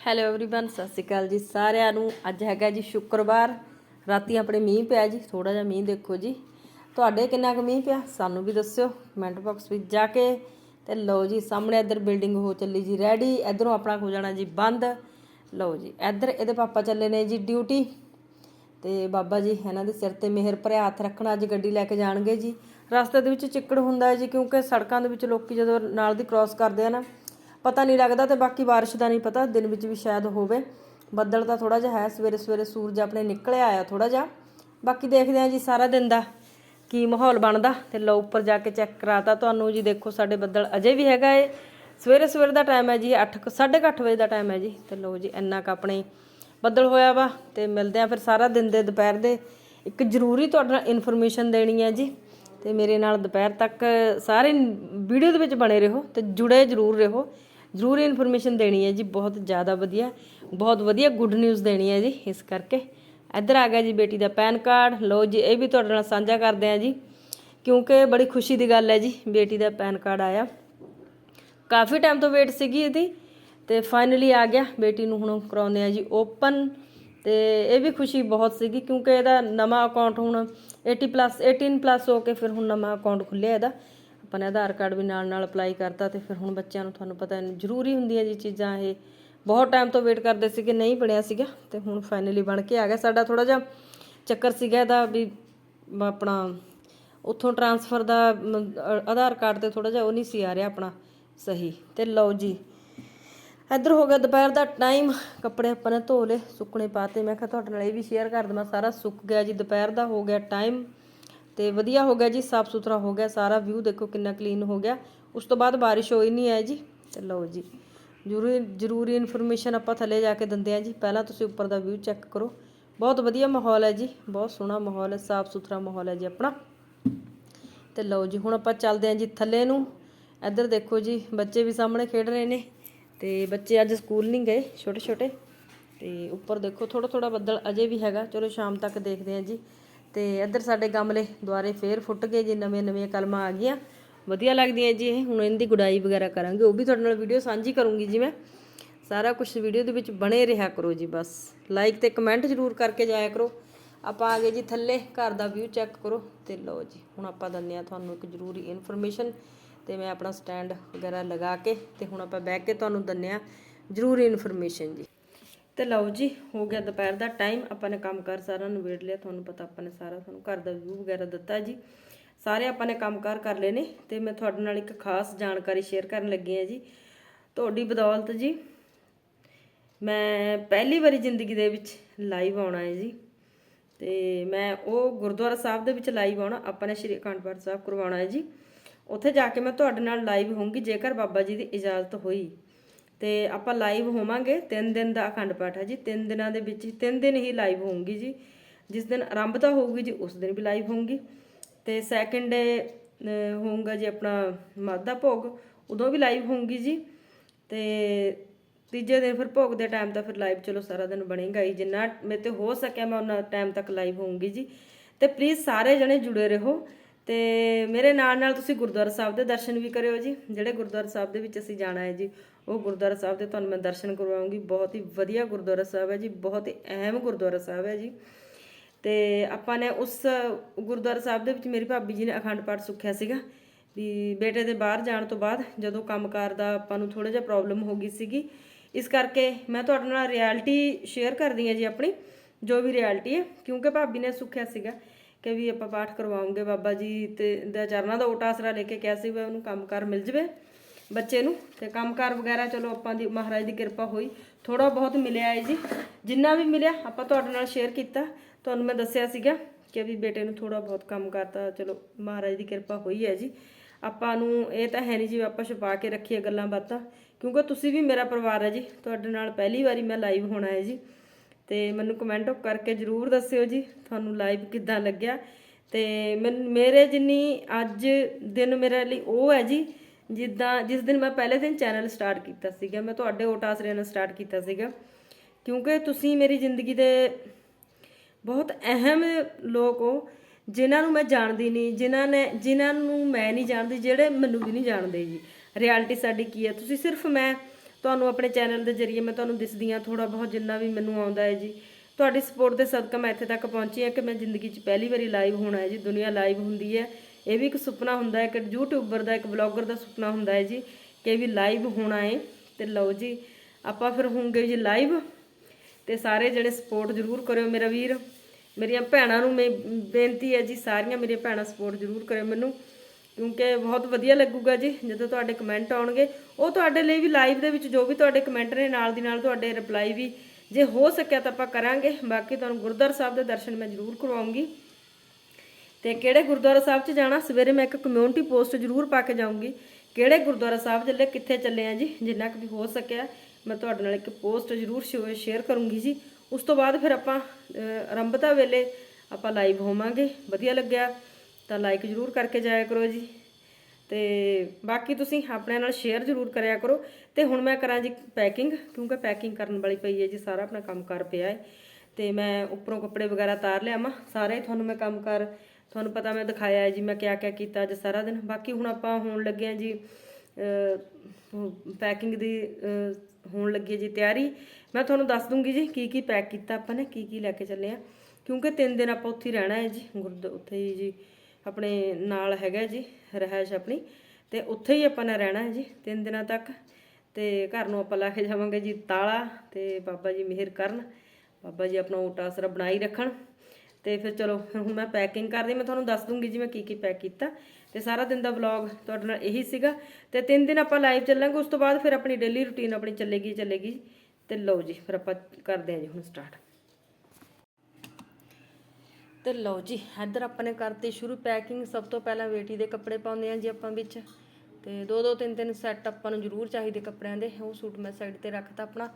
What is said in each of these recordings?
Hello everyone ਸਤਿ ਸ਼੍ਰੀ ਅਕਾਲ ਜੀ ਸਾਰਿਆਂ ਨੂੰ ਅੱਜ ਹੈਗਾ ਜੀ ਸ਼ੁੱਕਰਵਾਰ ਰਾਤੀ ਆਪਣੇ ਮੀਂਹ ਪਿਆ ਜੀ ਥੋੜਾ ਜਿਹਾ ਮੀਂਹ ਦੇਖੋ ਜੀ ਤੁਹਾਡੇ ਕਿੰਨਾ ਕੁ ਮੀਂਹ ਪਿਆ ਸਾਨੂੰ ਵੀ ਦੱਸਿਓ ਕਮੈਂਟ ਬਾਕਸ ਵਿੱਚ ਜਾ ਕੇ ਤੇ ਲਓ ਜੀ ਸਾਹਮਣੇ ਇੱਧਰ ਬਿਲਡਿੰਗ ਹੋ ਚੱਲੀ ਜੀ ਰੈਡੀ ਇਧਰੋਂ ਆਪਣਾ ਹੋ ਜਾਣਾ ਜੀ ਬੰਦ ਲਓ ਜੀ ਇੱਧਰ ਇਹਦੇ ਪਾਪਾ ਚੱਲੇ ਨੇ ਜੀ ਡਿਊਟੀ ਤੇ ਬਾਬਾ ਜੀ ਇਹਨਾਂ ਦੇ ਸਿਰ ਤੇ ਮਿਹਰ ਭਰਿਆ ਹੱਥ ਰੱਖਣਾ ਅੱਜ ਗੱਡੀ ਲੈ ਕੇ ਜਾਣਗੇ ਜੀ ਰਸਤੇ ਦੇ ਵਿੱਚ ਚਿੱਕੜ ਹੁੰਦਾ ਹੈ ਜੀ ਕਿਉਂਕਿ ਸੜਕਾਂ ਦੇ ਵਿੱਚ ਲੋਕੀ ਜਦੋਂ ਨਾਲ ਦੀ ਕ੍ਰਾਸ ਕਰਦੇ ਆ ਨਾ ਪਤਾ ਨਹੀਂ ਲੱਗਦਾ ਤੇ ਬਾਕੀ ਬਾਰਿਸ਼ ਦਾ ਨਹੀਂ ਪਤਾ, ਦਿਨ ਵਿੱਚ ਵੀ ਸ਼ਾਇਦ ਹੋਵੇ। ਬੱਦਲ ਤਾਂ ਥੋੜਾ ਜਿਹਾ ਹੈ, ਸਵੇਰੇ ਸਵੇਰੇ ਸੂਰਜ ਆਪਣੇ ਨਿਕਲਿਆ ਆਇਆ ਥੋੜਾ ਜਿਹਾ। ਬਾਕੀ ਦੇਖਦੇ ਆ ਜੀ ਸਾਰਾ ਦਿਨ ਦਾ ਕੀ ਮਾਹੌਲ ਬਣਦਾ ਤੇ ਲਓ ਉੱਪਰ ਜਾ ਕੇ ਚੈੱਕ ਕਰਾਤਾ ਤੁਹਾਨੂੰ ਜੀ, ਦੇਖੋ ਸਾਡੇ ਬੱਦਲ ਅਜੇ ਵੀ ਹੈਗਾ ਏ। ਸਵੇਰੇ ਸਵੇਰੇ ਦਾ ਟਾਈਮ ਹੈ ਜੀ 8 8:30 ਵਜੇ ਦਾ ਟਾਈਮ ਹੈ ਜੀ। ਤੇ ਲਓ ਜੀ ਇੰਨਾ ਕ ਆਪਣੇ ਬੱਦਲ ਹੋਇਆ ਵਾ ਤੇ ਮਿਲਦੇ ਆ ਫਿਰ ਸਾਰਾ ਦਿਨ ਦੇ ਦੁਪਹਿਰ ਦੇ। ਇੱਕ ਜ਼ਰੂਰੀ ਤੁਹਾਡੇ ਨਾਲ ਇਨਫੋਰਮੇਸ਼ਨ ਦੇਣੀ ਹੈ ਜੀ ਤੇ ਮੇਰੇ ਨਾਲ ਦੁਪਹਿਰ ਤੱਕ ਸਾਰੇ ਵੀਡੀਓ ਦੇ ਵਿੱਚ ਬਣੇ ਰਹੋ ਤੇ ਜੁੜੇ ਜ਼ਰੂਰ ਰਹੋ। ਜ਼ਰੂਰ ਇਨਫੋਰਮੇਸ਼ਨ ਦੇਣੀ ਹੈ ਜੀ, ਬਹੁਤ ਜ਼ਿਆਦਾ ਵਧੀਆ, ਬਹੁਤ ਵਧੀਆ ਗੁੱਡ ਨਿਊਜ਼ ਦੇਣੀ ਹੈ ਜੀ, ਇਸ ਕਰਕੇ। ਇੱਧਰ ਆ ਗਿਆ ਜੀ ਬੇਟੀ ਦਾ ਪੈਨ ਕਾਰਡ। ਲਓ ਜੀ, ਇਹ ਵੀ ਤੁਹਾਡੇ ਨਾਲ ਸਾਂਝਾ ਕਰਦੇ ਆ ਜੀ, ਕਿਉਂਕਿ ਬੜੀ ਖੁਸ਼ੀ ਦੀ ਗੱਲ ਹੈ ਜੀ, ਬੇਟੀ ਦਾ ਪੈਨ ਕਾਰਡ ਆਇਆ। ਕਾਫੀ ਟਾਈਮ ਤੋਂ ਵੇਟ ਸੀਗੀ ਇਹਦੀ, ਤੇ ਫਾਈਨਲੀ ਆ ਗਿਆ। ਬੇਟੀ ਨੂੰ ਹੁਣ ਕਰਾਉਂਦੇ ਆ ਜੀ ਓਪਨ ਤੇ ਇਹ ਵੀ ਖੁਸ਼ੀ ਬਹੁਤ ਸੀਗੀ, ਕਿਉਂਕਿ ਇਹਦਾ ਨਵਾਂ ਅਕਾਊਂਟ ਹੁਣ 80 ਪਲੱਸ 18 ਪਲੱਸ ਹੋ ਕੇ ਫਿਰ ਹੁਣ ਨਵਾਂ ਅਕਾਊਂਟ ਖੁੱਲਿਆ ਇਹਦਾ। ਆਪਾਂ ਨੇ ਆਧਾਰ ਕਾਰਡ ਵੀ ਨਾਲ ਨਾਲ ਅਪਲਾਈ ਕਰਤਾ ਤੇ ਫਿਰ ਹੁਣ ਬੱਚਿਆਂ ਨੂੰ ਤੁਹਾਨੂੰ ਪਤਾ ਹੈ ਜ਼ਰੂਰੀ ਹੁੰਦੀਆਂ ਜੀ ਚੀਜ਼ਾਂ ਇਹ। ਬਹੁਤ ਟਾਈਮ ਤੋਂ ਵੇਟ ਕਰਦੇ ਸੀ ਕਿ ਨਹੀਂ ਬਣਿਆ ਸੀਗਾ ਤੇ ਹੁਣ ਫਾਈਨਲੀ ਬਣ ਕੇ ਆ ਗਿਆ। ਸਾਡਾ ਥੋੜਾ ਜਿਹਾ ਚੱਕਰ ਸੀਗਾ ਇਹਦਾ ਵੀ ਆਪਣਾ ਉੱਥੋਂ ਟ੍ਰਾਂਸਫਰ ਦਾ ਆਧਾਰ ਕਾਰਡ ਤੇ ਥੋੜਾ ਜਿਹਾ ਉਹ ਨਹੀਂ ਸੀ ਆ ਰਿਹਾ ਆਪਣਾ ਸਹੀ। ਤੇ ਲਓ ਜੀ, ਇੱਧਰ ਹੋ ਗਿਆ ਦੁਪਹਿਰ ਦਾ ਟਾਈਮ ਕੱਪੜੇ ਆਪਾਂ ਨੇ ਧੋ ਲਏ, ਸੁੱਕਣੇ ਪਾਤੇ ਮੈਂ ਕਿਹਾ ਤੁਹਾਡੇ ਨਾਲ ਇਹ ਵੀ ਸ਼ੇਅਰ ਕਰ ਦਵਾਂ, ਸਾਰਾ ਸੁੱਕ ਗਿਆ ਜੀ, ਦੁਪਹਿਰ ਦਾ ਹੋ ਗਿਆ ਟਾਈਮ ਤੇ ਵਧੀਆ ਹੋ ਗਿਆ ਜੀ, ਸਾਫ਼ ਸੁਥਰਾ ਹੋ ਗਿਆ, ਸਾਰਾ ਵਿਊ ਦੇਖੋ ਕਿੰਨਾ ਕਲੀਨ ਹੋ ਗਿਆ। ਉਸ ਤੋਂ ਬਾਅਦ ਬਾਰਿਸ਼ ਹੋਈ ਨਹੀਂ ਹੈ ਜੀ। ਤੇ ਲਓ ਜੀ, ਜ਼ਰੂਰੀ ਜ਼ਰੂਰੀ ਇਨਫੋਰਮੇਸ਼ਨ ਆਪਾਂ ਥੱਲੇ ਜਾ ਕੇ ਦਿੰਦੇ ਆ ਜੀ। ਪਹਿਲਾਂ ਤੁਸੀਂ ਉੱਪਰ ਦਾ ਵਿਊ ਚੈੱਕ ਕਰੋ। ਬਹੁਤ ਵਧੀਆ ਮਾਹੌਲ ਹੈ ਜੀ, ਬਹੁਤ ਸੋਹਣਾ ਮਾਹੌਲ ਹੈ, ਸਾਫ਼ ਸੁਥਰਾ ਮਾਹੌਲ ਹੈ ਜੀ ਆਪਣਾ। ਤੇ ਲਓ ਜੀ, ਹੁਣ ਆਪਾਂ ਚੱਲਦੇ ਆਂ ਜੀ ਥੱਲੇ ਨੂੰ। ਇੱਧਰ ਦੇਖੋ ਜੀ, ਬੱਚੇ ਵੀ ਸਾਹਮਣੇ ਖੇਡ ਰਹੇ ਨੇ। ਤੇ ਬੱਚੇ ਅੱਜ ਸਕੂਲ ਨਹੀਂ ਗਏ ਛੋਟੇ ਛੋਟੇ ਤੇ ਉੱਪਰ ਦੇਖੋ ਥੋੜਾ ਥੋੜਾ ਬੱਦਲ ਅਜੇ ਵੀ ਹੈਗਾ। ਚਲੋ ਸ਼ਾਮ ਤੱਕ ਦੇਖਦੇ ਆਂ ਜੀ। ਤੇ ਇੱਧਰ ਸਾਡੇ ਗਮਲੇ ਦੁਆਰੇ ਫੇਰ ਫੁੱਟ ਗਏ ਜੀ, ਨਵੇਂ ਨਵੀਆਂ ਕਲਮਾਂ ਆ ਗਈਆਂ। ਵਧੀਆ ਲੱਗਦੀਆਂ ਜੀ ਇਹ। ਹੁਣ ਇਹਦੀ ਗੁਡਾਈ ਵਗੈਰਾ ਕਰਾਂਗੇ, ਉਹ ਵੀ ਤੁਹਾਡੇ ਨਾਲ ਵੀਡੀਓ ਸਾਂਝੀ ਕਰੂੰਗੀ ਜੀ ਮੈਂ। ਸਾਰਾ ਕੁਝ ਵੀਡੀਓ ਦੇ ਵਿੱਚ ਬਣੇ ਰਿਹਾ ਕਰੋ ਜੀ ਬਸ। ਲਾਈਕ ਤੇ ਕਮੈਂਟ ਜ਼ਰੂਰ ਕਰਕੇ ਜਾਇਆ ਕਰੋ। ਆਪਾਂ ਆ ਗਏ ਜੀ ਥੱਲੇ, ਘਰ ਦਾ ਵਿਊ ਚੈੱਕ ਕਰੋ ਤੇ ਲਓ ਜੀ, ਹੁਣ ਆਪਾਂ ਦਿੰਦੇ ਆ ਤੁਹਾਨੂੰ ਇੱਕ ਜ਼ਰੂਰੀ ਇਨਫੋਰਮੇਸ਼ਨ ਤੇ ਮੈਂ ਆਪਣਾ ਸਟੈਂਡ ਵਗੈਰਾ ਲਗਾ ਕੇ ਤੇ ਹੁਣ ਆਪਾਂ ਬੈਠ ਕੇ ਤੁਹਾਨੂੰ ਦਿੰਦੇ ਆ ਜ਼ਰੂਰੀ ਇਨਫੋਰਮੇਸ਼ਨ ਜੀ। ਤੇ ਲਓ ਜੀ, ਹੋ ਗਿਆ ਦੁਪਹਿਰ ਦਾ ਟਾਈਮ ਆਪਾਂ ਨੇ ਕੰਮ ਕਰ ਸਾਰਾ ਨਿਬੇੜ ਲਿਆ, ਤੁਹਾਨੂੰ ਪਤਾ ਆਪਾਂ ਨੇ ਸਾਰਾ ਤੁਹਾਨੂੰ ਘਰ ਦਾ ਵਿਊ ਵਗੈਰਾ ਦਿੱਤਾ ਜੀ। ਸਾਰੇ ਆਪਾਂ ਨੇ ਕੰਮਕਾਰ ਕਰ ਲਏ ਨੇ ਤੇ ਮੈਂ ਤੁਹਾਡੇ ਨਾਲ ਇੱਕ ਖਾਸ ਜਾਣਕਾਰੀ ਸ਼ੇਅਰ ਕਰਨ ਲੱਗੀ ਆ ਜੀ। ਤੁਹਾਡੀ ਬਦੌਲਤ ਜੀ, ਮੈਂ ਪਹਿਲੀ ਵਾਰੀ ਜ਼ਿੰਦਗੀ ਦੇ ਵਿੱਚ ਲਾਈਵ ਆਉਣਾ ਹੈ ਜੀ। ਤੇ ਮੈਂ ਉਹ ਗੁਰਦੁਆਰਾ ਸਾਹਿਬ ਦੇ ਵਿੱਚ ਲਾਈਵ ਆਉਣਾ, ਆਪਾਂ ਨੇ ਸ਼੍ਰੀ ਅਖੰਡ ਪਾਠ ਸਾਹਿਬ ਕਰਵਾਉਣਾ ਹੈ ਜੀ। ਉੱਥੇ ਜਾ ਕੇ ਮੈਂ ਤੁਹਾਡੇ ਨਾਲ ਲਾਈਵ ਹੋਊਂਗੀ, ਜੇਕਰ ਬਾਬਾ ਜੀ ਦੀ ਇਜਾਜ਼ਤ ਹੋਈ। ਤੇ ਆਪਾਂ ਲਾਈਵ ਹੋਵਾਂਗੇ 3 ਦਿਨ ਦਾ ਅਖੰਡ ਪਾਠ ਹੈ ਜੀ। 3 ਦਿਨਾਂ ਦੇ ਵਿੱਚ ਹੀ 3 ਦਿਨ ਹੀ ਲਾਈਵ ਹੋਊਗੀ ਜੀ। ਜਿਸ ਦਿਨ ਆਰੰਭਤਾ ਹੋਊਗੀ ਜੀ, ਉਸ ਦਿਨ ਵੀ ਲਾਈਵ ਹੋਊਗੀ। ਤੇ ਸੈਕਿੰਡ ਡੇ ਹੋਊਗਾ ਜੀ ਆਪਣਾ ਮਾਦਾ ਭੋਗ, ਉਦੋਂ ਵੀ ਲਾਈਵ ਹੋਊਗੀ ਜੀ। ਤੇ ਤੀਜੇ ਦਿਨ ਫਿਰ ਭੋਗ ਦੇ ਟਾਈਮ ਤਾਂ ਫਿਰ ਲਾਈਵ ਚਲੋ ਸਾਰਾ ਦਿਨ ਬਣੇਗਾ ਹੀ। ਜਿੰਨਾ ਮੇਰੇ ਤੇ ਹੋ ਸਕਿਆ ਮੈਂ ਉਹਨਾਂ ਟਾਈਮ ਤੱਕ ਲਾਈਵ ਹੋਊਂਗੀ ਜੀ। ਤੇ ਪਲੀਜ਼ ਸਾਰੇ ਜਣੇ ਜੁੜੇ ਰਹੋ। ਤੇ ਮੇਰੇ ਨਾਲ ਨਾਲ ਤੁਸੀਂ ਗੁਰਦੁਆਰਾ ਸਾਹਿਬ ਦੇ ਦਰਸ਼ਨ ਵੀ ਕਰਿਓ ਜੀ। ਜਿਹੜੇ ਗੁਰਦੁਆਰਾ ਸਾਹਿਬ ਦੇ ਵਿੱਚ ਅਸੀਂ ਜਾਣਾ ਹੈ ਜੀ, ਉਹ ਗੁਰਦੁਆਰਾ ਸਾਹਿਬ ਦੇ ਤੁਹਾਨੂੰ ਮੈਂ ਦਰਸ਼ਨ ਕਰਵਾਉਂਗੀ। ਬਹੁਤ ਹੀ ਵਧੀਆ ਗੁਰਦੁਆਰਾ ਸਾਹਿਬ ਹੈ ਜੀ, ਬਹੁਤ ਹੀ ਅਹਿਮ ਗੁਰਦੁਆਰਾ ਸਾਹਿਬ ਹੈ ਜੀ। ਤੇ ਆਪਾਂ ਨੇ ਉਸ ਗੁਰਦੁਆਰਾ ਸਾਹਿਬ ਦੇ ਵਿੱਚ ਮੇਰੀ ਭਾਬੀ ਜੀ ਨੇ ਅਖੰਡ ਪਾਠ ਸੁਖਿਆ ਸੀਗਾ ਵੀ ਬੇਟੇ ਦੇ ਬਾਹਰ ਜਾਣ ਤੋਂ ਬਾਅਦ ਜਦੋਂ ਕੰਮਕਾਰ ਦਾ ਆਪਾਂ ਨੂੰ ਥੋੜਾ ਜਿਹਾ ਪ੍ਰੋਬਲਮ ਹੋ ਗਈ ਸੀਗੀ, ਇਸ ਕਰਕੇ ਮੈਂ ਤੁਹਾਡੇ ਨਾਲ ਰਿਐਲਿਟੀ ਸ਼ੇਅਰ ਕਰਦੀ ਹਾਂ ਜੀ ਆਪਣੀ, ਜੋ ਵੀ ਰਿਐਲਿਟੀ ਹੈ, ਕਿਉਂਕਿ ਭਾਬੀ ਨੇ ਸੁਖਿਆ ਸੀਗਾ। ਕਿ ਵੀ ਆਪਾਂ ਪਾਠ ਕਰਵਾਉਂਗੇ ਬਾਬਾ ਜੀ ਤੇ ਦਾ ਚਰਨਾਂ ਦਾ ਓਟ ਆਸਰਾ ਲੈ ਕੇ ਕਿਹਾ ਸੀ ਵੀ ਉਹਨੂੰ ਕੰਮਕਾਰ ਮਿਲ ਜਵੇ ਬੱਚੇ ਨੂੰ। ਤੇ ਕੰਮਕਾਰ ਵਗੈਰਾ ਚਲੋ ਆਪਾਂ ਦੀ, ਮਹਾਰਾਜ ਦੀ ਕਿਰਪਾ ਹੋਈ। ਥੋੜਾ ਬਹੁਤ ਮਿਲਿਆ ਹੈ ਜੀ। ਜਿੰਨਾ ਵੀ ਮਿਲਿਆ ਆਪਾਂ ਤੁਹਾਡੇ ਨਾਲ ਸ਼ੇਅਰ ਕੀਤਾ। ਤੁਹਾਨੂੰ ਮੈਂ ਦੱਸਿਆ ਸੀਗਾ ਕਿ ਵੀ ਬੇਟੇ ਨੂੰ ਥੋੜਾ ਬਹੁਤ ਕੰਮ ਕਰਤਾ। ਚਲੋ ਮਹਾਰਾਜ ਦੀ ਕਿਰਪਾ ਹੋਈ ਹੈ ਜੀ। ਆਪਾਂ ਨੂੰ ਇਹ ਤਾਂ ਹੈ ਨਹੀਂ ਜੀ ਆਪਾਂ ਛੁਪਾ ਕੇ ਰੱਖੀਏ ਗੱਲਾਂ ਬਾਤਾਂ। ਕਿਉਂਕਿ ਤੁਸੀਂ ਵੀ ਮੇਰਾ ਪਰਿਵਾਰ ਹੈ ਜੀ। ਤੁਹਾਡੇ ਨਾਲ ਪਹਿਲੀ ਵਾਰੀ ਮੈਂ ਲਾਈਵ ਹੋਣਾ ਹੈ ਜੀ। ਤੇ ਮੈਨੂੰ ਕਮੈਂਟ ਕਰਕੇ ਜਰੂਰ ਦੱਸਿਓ ਜੀ, ਤੁਹਾਨੂੰ ਲਾਈਵ ਕਿੱਦਾਂ ਲੱਗਿਆ? ਤੇ ਮੈਨ- ਮੇਰੇ ਜਿੰਨੀ ਅੱਜ ਦਿਨ ਮੇਰੇ ਲਈ ਉਹ ਹੈ ਜੀ, ਜਿੱਦਾਂ, ਜਿਸ ਦਿਨ ਮੈਂ ਪਹਿਲੇ ਦਿਨ ਚੈਨਲ ਸਟਾਰਟ ਕੀਤਾ ਸੀਗਾ, ਮੈਂ ਤੁਹਾਡੇ ਓਟ ਆਸਰੇ ਨਾਲ ਸਟਾਰਟ ਕੀਤਾ ਸੀਗਾ। ਕਿਉਂਕਿ ਤੁਸੀਂ ਮੇਰੀ ਜ਼ਿੰਦਗੀ ਦੇ ਬਹੁਤ ਅਹਿਮ ਲੋਕ ਹੋ, ਜਿਨ੍ਹਾਂ ਨੂੰ ਮੈਂ ਜਾਣਦੀ ਨਹੀਂ, ਜਿਨ੍ਹਾਂ ਨੇ, ਜਿਨ੍ਹਾਂ ਨੂੰ ਮੈਂ ਨਹੀਂ ਜਾਣਦੀ, ਜਿਹੜੇ ਮੈਨੂੰ ਵੀ ਨਹੀਂ ਜਾਣਦੇ ਜੀ। ਰਿਐਲਿਟੀ ਸਾਡੀ ਕੀ ਹੈ? ਤੁਸੀਂ ਸਿਰਫ ਮੈਂ ਤੁਹਾਨੂੰ ਆਪਣੇ ਚੈਨਲ ਦੇ ਜ਼ਰੀਏ ਮੈਂ ਤੁਹਾਨੂੰ ਦਿਸਦੀ ਹਾਂ ਥੋੜਾ ਬਹੁਤ ਜਿੰਨਾ ਵੀ ਮੈਨੂੰ ਆਉਂਦਾ ਹੈ ਜੀ। ਤੁਹਾਡੀ ਸਪੋਰਟ ਦੇ ਸਦਕਾ ਮੈਂ ਇੱਥੇ ਤੱਕ ਪਹੁੰਚੀ ਹਾਂ ਕਿ ਮੈਂ ਜ਼ਿੰਦਗੀ 'ਚ ਪਹਿਲੀ ਵਾਰੀ ਲਾਈਵ ਹੋਣਾ ਹੈ ਜੀ। ਦੁਨੀਆ ਲਾਈਵ ਹੁੰਦੀ ਹੈ। ਇਹ ਵੀ ਇੱਕ ਸੁਪਨਾ ਹੁੰਦਾ ਹੈ ਕਿ ਯੂਟਿਊਬਰ ਦਾ, ਇੱਕ ਬਲੌਗਰ ਦਾ ਸੁਪਨਾ ਹੁੰਦਾ ਹੈ ਜੀ ਕਿ ਵੀ ਲਾਈਵ ਹੋਣਾ ਹੈ। ਤੇ ਲਓ ਜੀ, ਆਪਾਂ ਫਿਰ ਹੋਵਾਂਗੇ ਜੀ ਲਾਈਵ ਤੇ ਸਾਰੇ ਜਿਹੜੇ ਸਪੋਰਟ ਜ਼ਰੂਰ ਕਰਿਓ ਮੇਰਾ ਵੀਰ। ਮੇਰੀਆਂ ਭੈਣਾਂ ਨੂੰ ਮੈਂ ਬੇਨਤੀ ਹੈ ਜੀ, ਸਾਰੀਆਂ ਮੇਰੀਆਂ ਭੈਣਾਂ ਸਪੋਰਟ ਜ਼ਰੂਰ ਕਰਿਓ ਮੈਨੂੰ। ਕਿਉਂਕਿ ਬਹੁਤ ਵਧੀਆ ਲੱਗੂਗਾ ਜੀ, ਜਦੋਂ ਤੁਹਾਡੇ ਕਮੈਂਟ ਆਉਣਗੇ। ਉਹ ਤੁਹਾਡੇ ਲਈ ਵੀ ਲਾਈਵ ਦੇ ਵਿੱਚ ਜੋ ਵੀ ਤੁਹਾਡੇ ਕਮੈਂਟ ਨੇ, ਨਾਲ ਦੀ ਨਾਲ ਤੁਹਾਡੇ ਰਿਪਲਾਈ ਵੀ ਜੇ ਹੋ ਸਕਿਆ ਤਾਂ ਆਪਾਂ ਕਰਾਂਗੇ। ਬਾਕੀ ਤੁਹਾਨੂੰ ਗੁਰਦੁਆਰਾ ਸਾਹਿਬ ਦੇ ਦਰਸ਼ਨ ਮੈਂ ਜ਼ਰੂਰ ਕਰਵਾਉਂਗੀ। ਤੇ ਕਿਹੜੇ ਗੁਰਦੁਆਰਾ ਸਾਹਿਬ 'ਚ ਜਾਣਾ? ਸਵੇਰੇ ਮੈਂ ਇੱਕ ਕਮਿਊਨਿਟੀ ਪੋਸਟ ਜ਼ਰੂਰ ਪਾ ਕੇ ਜਾਊਂਗੀ। ਕਿਹੜੇ ਗੁਰਦੁਆਰਾ ਸਾਹਿਬ ਚੱਲੇ, ਕਿੱਥੇ ਚੱਲੇ ਆ ਜੀ? ਜਿੰਨਾ ਕੁ ਵੀ ਹੋ ਸਕਿਆ, ਮੈਂ ਤੁਹਾਡੇ ਨਾਲ ਇੱਕ ਪੋਸਟ ਜ਼ਰੂਰ ਸ਼ੇਅਰ ਕਰੂੰਗੀ ਜੀ। ਉਸ ਤੋਂ ਬਾਅਦ ਫਿਰ ਆਪਾਂ ਆਰੰਭਤਾ ਵੇਲੇ ਆਪਾਂ ਲਾਈਵ ਹੋਵਾਂਗੇ। ਵਧੀਆ ਲੱਗਿਆ। ਤਾਂ ਲਾਈਕ ਜ਼ਰੂਰ ਕਰਕੇ ਜਾਇਆ ਕਰੋ ਜੀ। ਤੇ ਬਾਕੀ ਤੁਸੀਂ ਆਪਣੇ ਨਾਲ ਸ਼ੇਅਰ ਜ਼ਰੂਰ ਕਰਿਆ ਕਰੋ। ਤੇ ਹੁਣ ਮੈਂ ਕਰਾਂ ਜੀ ਪੈਕਿੰਗ ਕਿਉਂਕਿ ਪੈਕਿੰਗ ਕਰਨ ਵਾਲੀ ਪਈ ਹੈ ਜੀ, ਸਾਰਾ ਆਪਣਾ ਕੰਮ ਕਰ ਪਿਆ ਹੈ। ਤੇ ਮੈਂ ਉੱਪਰੋਂ ਕੱਪੜੇ ਵਗੈਰਾ ਤਾਰ ਲਿਆ ਮੈਂ ਸਾਰੇ ਤੁਹਾਨੂੰ ਮੈਂ ਕੰਮ ਕਰ, ਤੁਹਾਨੂੰ ਪਤਾ ਮੈਂ ਦਿਖਾਇਆ ਹੈ ਜੀ, ਮੈਂ ਕਿਆ ਕਿਆ ਕੀਤਾ ਅੱਜ ਸਾਰਾ ਦਿਨ। ਬਾਕੀ ਹੁਣ ਆਪਾਂ ਹੋਣ ਲੱਗੇ ਆ ਜੀ ਪੈਕਿੰਗ ਦੀ ਹੋਣ ਲੱਗੀ ਹੈ ਜੀ ਤਿਆਰੀ। ਮੈਂ ਤੁਹਾਨੂੰ ਦੱਸ ਦੂੰਗੀ ਜੀ ਕੀ ਕੀ ਪੈਕ ਕੀਤਾ ਆਪਾਂ ਨੇ, ਕੀ ਕੀ ਲੈ ਕੇ ਚੱਲੇ ਆ ਕਿਉਂਕਿ ਤਿੰਨ ਦਿਨ ਆਪਾਂ ਉੱਥੇ ਹੀ ਰਹਿਣਾ ਹੈ ਜੀ, ਗੁਰਦ, ਉੱਥੇ ਹੀ ਜੀ ਆਪਣੇ ਨਾਲ ਹੈਗਾ ਜੀ, ਰਹਿائش ਆਪਣੀ। ਤੇ ਉੱਥੇ ਹੀ ਆਪਾਂ ਨੇ ਰਹਿਣਾ ਹੈ ਜੀ, ਤਿੰਨ ਦਿਨਾਂ ਤੱਕ। ਤੇ ਘਰ ਨੂੰ ਆਪਾਂ ਲਾ ਕੇ ਜਾਵਾਂਗੇ ਜੀ ਤਾਲਾ ਤੇ ਬਾਬਾ ਜੀ ਮਿਹਰ ਕਰਨ। ਬਾਬਾ ਜੀ ਆਪਣਾ ਓਟ ਆਸਰਾ ਬਣਾਈ ਰੱਖਣ। ਤੇ ਫਿਰ ਚਲੋ, ਹੁਣ ਮੈਂ ਪੈਕਿੰਗ ਕਰਦੀ, ਮੈਂ ਤੁਹਾਨੂੰ ਦੱਸ ਦੂੰਗੀ ਜੀ ਮੈਂ ਕੀ ਕੀ ਪੈਕ ਕੀਤਾ। ਤੇ ਸਾਰਾ ਦਿਨ ਦਾ ਵਲੌਗ ਤੁਹਾਡੇ ਨਾਲ ਇਹੀ ਸੀਗਾ। ਤੇ ਤਿੰਨ ਦਿਨ ਆਪਾਂ ਲਾਈਵ ਚੱਲਾਂਗੇ, ਉਸ ਤੋਂ ਬਾਅਦ ਫਿਰ ਆਪਣੀ ਡੇਲੀ ਰੁਟੀਨ ਆਪਣੀ ਚੱਲੇਗੀ ਚੱਲੇਗੀ। ਤੇ ਲਓ ਜੀ, ਫਿਰ ਆਪਾਂ ਕਰਦੇ ਹਾਂ ਜੀ ਹੁਣ ਸਟਾਰਟ ਤੇ ਲਓ ਜੀ, ਇੱਧਰ ਆਪਾਂ ਨੇ ਕਰਤੀ ਸ਼ੁਰੂ ਪੈਕਿੰਗ ਸਭ ਤੋਂ ਪਹਿਲਾਂ ਬੇਟੀ ਦੇ ਕੱਪੜੇ ਪਾਉਂਦੇ ਆ ਜੀ ਆਪਾਂ ਵਿੱਚ। ਤੇ ਦੋ ਦੋ ਤਿੰਨ ਤਿੰਨ ਸੈੱਟ ਆਪਾਂ ਨੂੰ ਜ਼ਰੂਰ ਚਾਹੀਦੇ ਕੱਪੜਿਆਂ ਦੇ। ਉਹ ਸੂਟ ਮੈਂ ਸਾਈਡ ਤੇ ਰੱਖਤਾ ਆਪਣਾ।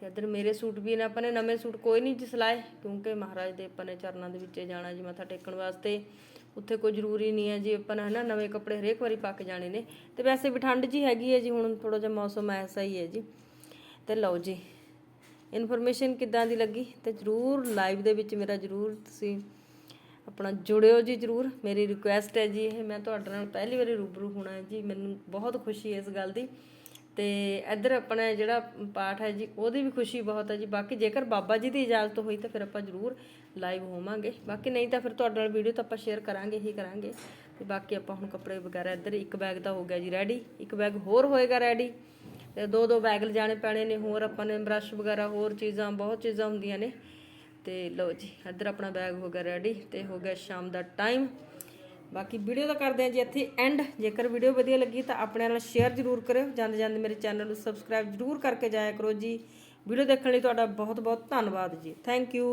ਤੇ ਇੱਧਰ ਮੇਰੇ ਸੂਟ ਵੀ ਨੇ, ਆਪਾਂ ਨੇ ਨਵੇਂ ਸੂਟ ਕੋਈ ਨਹੀਂ ਜੀ ਸਿਲਾਏ, ਕਿਉਂਕਿ ਮਹਾਰਾਜ ਦੇ ਆਪਾਂ ਨੇ ਚਰਨਾਂ ਦੇ ਵਿੱਚ ਜਾਣਾ ਜੀ, ਮੱਥਾ ਟੇਕਣ ਵਾਸਤੇ। ਉੱਥੇ ਕੋਈ ਜ਼ਰੂਰੀ ਨਹੀਂ ਹੈ ਜੀ, ਆਪਾਂ ਨੇ ਹਨਾ ਨਵੇਂ ਕੱਪੜੇ ਹਰੇਕ ਵਾਰੀ ਪਾ ਕੇ ਜਾਣੇ ਨੇ। ਤੇ ਵੈਸੇ ਵੀ ਠੰਡ ਜੀ ਹੈਗੀ ਹੈ ਜੀ, ਹੁਣ ਥੋੜਾ ਜਿਹਾ ਮੌਸਮ ਐਸਾ ਹੀ ਹੈ ਜੀ। ਤੇ ਲਓ ਜੀ ਇਨਫੋਰਮੇਸ਼ਨ ਕਿੱਦਾਂ ਦੀ ਲੱਗੀ? ਤੇ ਜਰੂਰ ਲਾਈਵ ਦੇ ਵਿੱਚ ਮੇਰਾ ਜਰੂਰ ਤੁਸੀਂ ਆਪਣਾ ਜੁੜਿਓ ਜੀ ਜਰੂਰ। ਮੇਰੀ ਰਿਕੁਐਸਟ ਹੈ ਜੀ ਇਹ। ਮੈਂ ਤੁਹਾਡੇ ਨਾਲ ਪਹਿਲੀ ਵਾਰੀ ਰੂਬਰੂ ਹੋਣਾ ਹੈ ਜੀ। ਮੈਨੂੰ ਬਹੁਤ ਖੁਸ਼ੀ ਹੈ ਇਸ ਗੱਲ ਦੀ। ਤੇ ਇੱਧਰ ਆਪਣਾ ਜਿਹੜਾ ਪਾਠ ਹੈ ਜੀ, ਉਹਦੀ ਵੀ ਖੁਸ਼ੀ ਬਹੁਤ ਹੈ ਜੀ। ਬਾਕੀ ਜੇਕਰ ਬਾਬਾ ਜੀ ਦੀ ਇਜਾਜ਼ਤ ਹੋਈ ਤਾਂ ਫਿਰ ਆਪਾਂ ਜਰੂਰ ਲਾਈਵ ਹੋਵਾਂਗੇ। ਬਾਕੀ ਨਹੀਂ ਤਾਂ ਫਿਰ ਤੁਹਾਡੇ ਨਾਲ ਵੀਡੀਓ ਤਾਂ ਆਪਾਂ ਸ਼ੇਅਰ ਕਰਾਂਗੇ, ਹੀ ਕਰਾਂਗੇ। ਤੇ ਬਾਕੀ ਆਪਾਂ ਹੁਣ ਕੱਪੜੇ ਵਗੈਰਾ ਇੱਧਰ, ਇੱਕ ਬੈਗ ਤਾਂ ਹੋ ਗਿਆ ਜੀ ਰੈਡੀ ਇੱਕ ਬੈਗ ਹੋਰ ਹੋਏਗਾ ਰੈਡੀ ਤੇ ਦੋ ਦੋ ਬੈਗ ਲਿਜਾਣੇ ਪੈਣੇ ਨੇ। ਹੋਰ ਆਪਾਂ ਨੇ ਬ੍ਰਸ਼ ਵਗੈਰਾ, ਹੋਰ ਚੀਜ਼ਾਂ, ਬਹੁਤ ਚੀਜ਼ਾਂ ਹੁੰਦੀਆਂ ਨੇ। ਤੇ ਲਓ ਜੀ, ਇੱਧਰ ਆਪਣਾ ਬੈਗ ਹੋ ਗਿਆ ਰੈਡੀ ਤੇ ਹੋ ਗਿਆ ਸ਼ਾਮ ਦਾ ਟਾਈਮ ਬਾਕੀ ਵੀਡੀਓ ਦਾ ਕਰਦੇ ਹਾਂ ਜੀ ਇੱਥੇ ਐਂਡ ਜੇਕਰ ਵੀਡੀਓ ਵਧੀਆ ਲੱਗੀ ਤਾਂ ਆਪਣੇ ਨਾਲ ਸ਼ੇਅਰ ਜ਼ਰੂਰ ਕਰਿਓ। ਜਾਂਦੇ ਜਾਂਦੇ ਮੇਰੇ ਚੈਨਲ ਨੂੰ ਸਬਸਕ੍ਰਾਈਬ ਜ਼ਰੂਰ ਕਰਕੇ ਜਾਇਆ ਕਰੋ ਜੀ। ਵੀਡੀਓ ਦੇਖਣ ਲਈ ਤੁਹਾਡਾ ਬਹੁਤ ਬਹੁਤ ਧੰਨਵਾਦ ਜੀ। Thank you